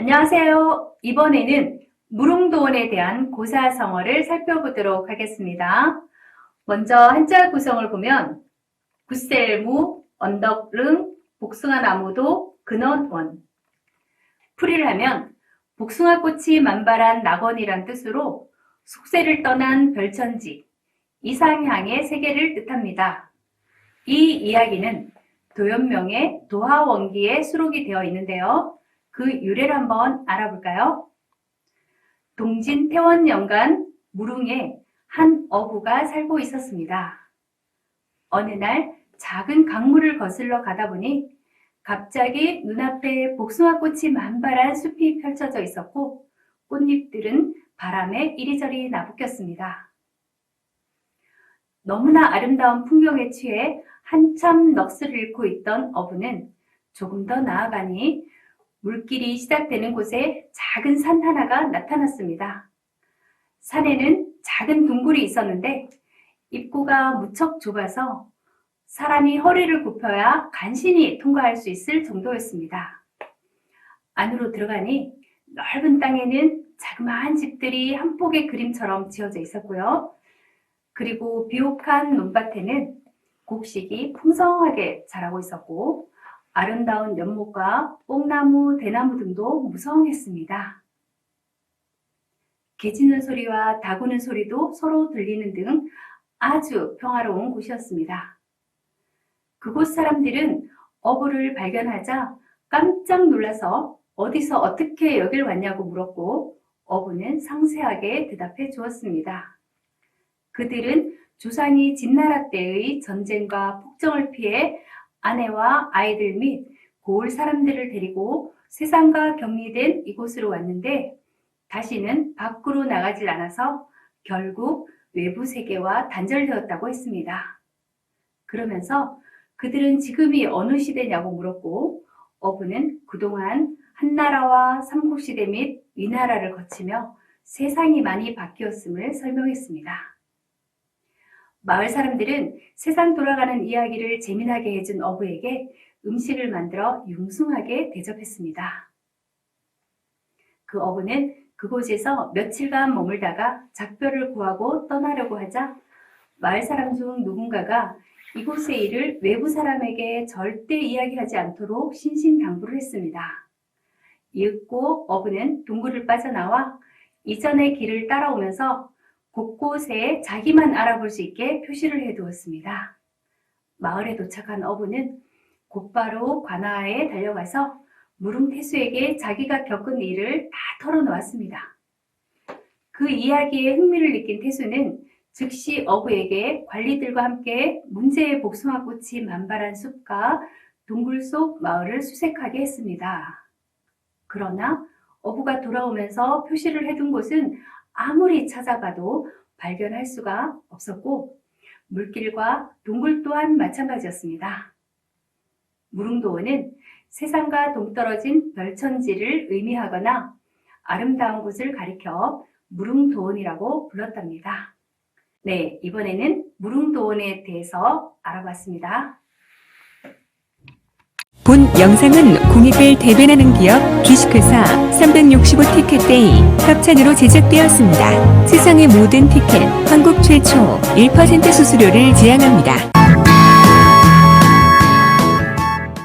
안녕하세요. 이번에는 무릉도원에 대한 고사성어를 살펴보도록 하겠습니다. 먼저 한자 구성을 보면 굿셀무, 언덕릉, 복숭아나무도, 근원원 풀이를 하면 복숭아꽃이 만발한 낙원이란 뜻으로 속세를 떠난 별천지, 이상향의 세계를 뜻합니다. 이 이야기는 도연명의 도하원기에 수록이 되어 있는데요. 그 유래를 한번 알아볼까요? 동진 태원 연간 무릉에 한 어부가 살고 있었습니다. 어느 날 작은 강물을 거슬러 가다 보니 갑자기 눈앞에 복숭아꽃이 만발한 숲이 펼쳐져 있었고 꽃잎들은 바람에 이리저리 나부꼈습니다. 너무나 아름다운 풍경에 취해 한참 넋을 잃고 있던 어부는 조금 더 나아가니 물길이 시작되는 곳에 작은 산 하나가 나타났습니다. 산에는 작은 동굴이 있었는데 입구가 무척 좁아서 사람이 허리를 굽혀야 간신히 통과할 수 있을 정도였습니다. 안으로 들어가니 넓은 땅에는 자그마한 집들이 한 폭의 그림처럼 지어져 있었고요. 그리고 비옥한 논밭에는 곡식이 풍성하게 자라고 있었고 아름다운 연못과 뽕나무, 대나무 등도 무성했습니다. 개 짖는 소리와 닭 우는 소리도 서로 들리는 등 아주 평화로운 곳이었습니다. 그곳 사람들은 어부를 발견하자 깜짝 놀라서 어디서 어떻게 여길 왔냐고 물었고 어부는 상세하게 대답해 주었습니다. 그들은 조상이 진나라 때의 전쟁과 폭정을 피해 아내와 아이들 및 고을 사람들을 데리고 세상과 격리된 이곳으로 왔는데 다시는 밖으로 나가질 않아서 결국 외부 세계와 단절되었다고 했습니다. 그러면서 그들은 지금이 어느 시대냐고 물었고 어부는 그동안 한나라와 삼국시대 및 위나라를 거치며 세상이 많이 바뀌었음을 설명했습니다. 마을 사람들은 세상 돌아가는 이야기를 재미나게 해준 어부에게 음식을 만들어 융숭하게 대접했습니다. 그 어부는 그곳에서 며칠간 머물다가 작별을 구하고 떠나려고 하자 마을 사람 중 누군가가 이곳의 일을 외부 사람에게 절대 이야기하지 않도록 신신당부를 했습니다. 이윽고 어부는 동굴을 빠져나와 이전의 길을 따라오면서 곳곳에 자기만 알아볼 수 있게 표시를 해두었습니다. 마을에 도착한 어부는 곧바로 관아에 달려가서 무릉태수에게 자기가 겪은 일을 다 털어놓았습니다. 그 이야기에 흥미를 느낀 태수는 즉시 어부에게 관리들과 함께 문제의 복숭아 꽃이 만발한 숲과 동굴 속 마을을 수색하게 했습니다. 그러나 어부가 돌아오면서 표시를 해둔 곳은 아무리 찾아봐도 발견할 수가 없었고 물길과 동굴 또한 마찬가지였습니다. 무릉도원은 세상과 동떨어진 별천지를 의미하거나 아름다운 곳을 가리켜 무릉도원이라고 불렀답니다. 네, 이번에는 무릉도원에 대해서 알아봤습니다. 본 영상은 공익을 대변하는 기업 주식회사 365티켓데이 협찬으로 제작되었습니다. 세상의 모든 티켓, 한국 최초 1% 수수료를 지향합니다.